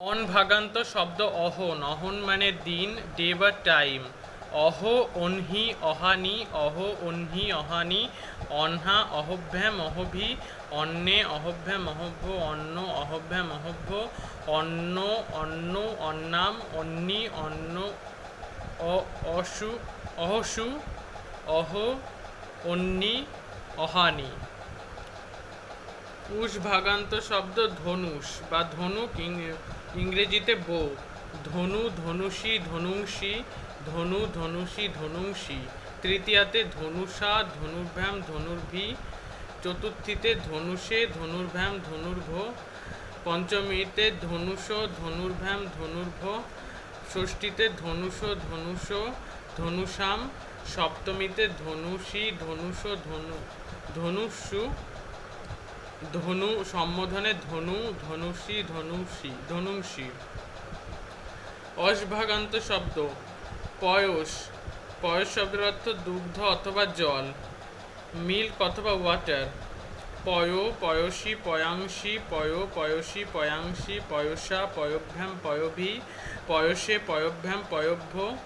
On ভাগান্ত শব্দ অহন অহন মানে দিন ডে বা টাইম। অহ, অনহি, অহানি, অহ, অনহি, অহানি, অনহা অহভ্যাম অহভি অন্নে অহভ্যাম অহভ্য অন্ন অহভ্যাম অহভ্য অন্ন অন্ন, অন্নাম, অন্নি, অন্ন অসু, অহসু, অহ, অন্নি, অহানি। উষ ভাগান্ত শব্দ ধনুষ বা ধনুক ইংরেজিতে বো ধনু ধনুষী ধনুংশী ধনু ধনুষী ধনুংশী তৃতীয়াতে ধনুষা, ধনুর্ভ্যাম, ধনুর্ভি। চতুর্থীতে ধনুষে, ধনুর্ভ্যাম, ধনুর্ভ। পঞ্চমীতে ধনুষ, ধনুর্ভ্যাম, ধনুর্ভ। ষষ্ঠীতে ধনুষ ধনুষ, ধনুষাম। সপ্তমীতে ধনুষী, ধনুষ, ধনু ধনুষু। ধনু, সম্বোধনে ধনু, ধনুষী ধনুষী ধনুষী অসভাগান্ত শব্দ। পয়স। পয়স শব্দের অর্থ দুগ্ধ অথবা জল। মিল্ক অথবা ওয়াটার। পয়, পয়সী পয়াংশী পয়, পয়সী পয়াংশী পয়সা, পয়ভ্যাম, পয়ভি, পয়সে, পয়ভ্যাম, পয়ভ্য।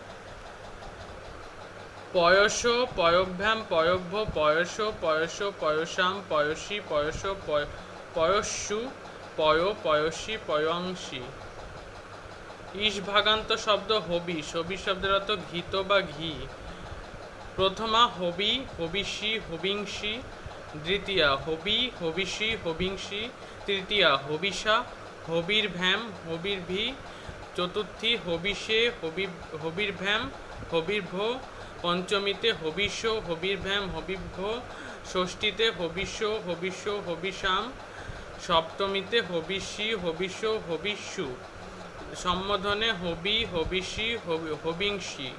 পয়স, পয়ভ্যাম, পয়ভ্য, পয়স পয়স, পয়সাম, পয়সী, পয়স, পয়- পয়স্যু পয়, পয়সী পয়ংশী ইস ভাগান্ত শব্দ হবি হবিষ শব্দের অর্থ ঘিত বা ঘি। প্রথমা হবি, হবিষি, হবিংসি, দ্বিতীয়া হবি, হবিষি, হবিংসি, তৃতীয়া হবিষা হবির ভ্যাম হবির ভি চতুর্থী হবিষে, হবি হবির ভ্যাম হবির্ভ পঞ্চমীতে হবিষ্য, হবির্ভ্যাম, হবিভ্য, ষষ্ঠীতে হবিষ্য হবিষ্য হবিষাম সপ্তমীতে হবিষি হবিষ্য, হবিষ্যু, সম্বোধনে হবি, হবিষি হবিংশী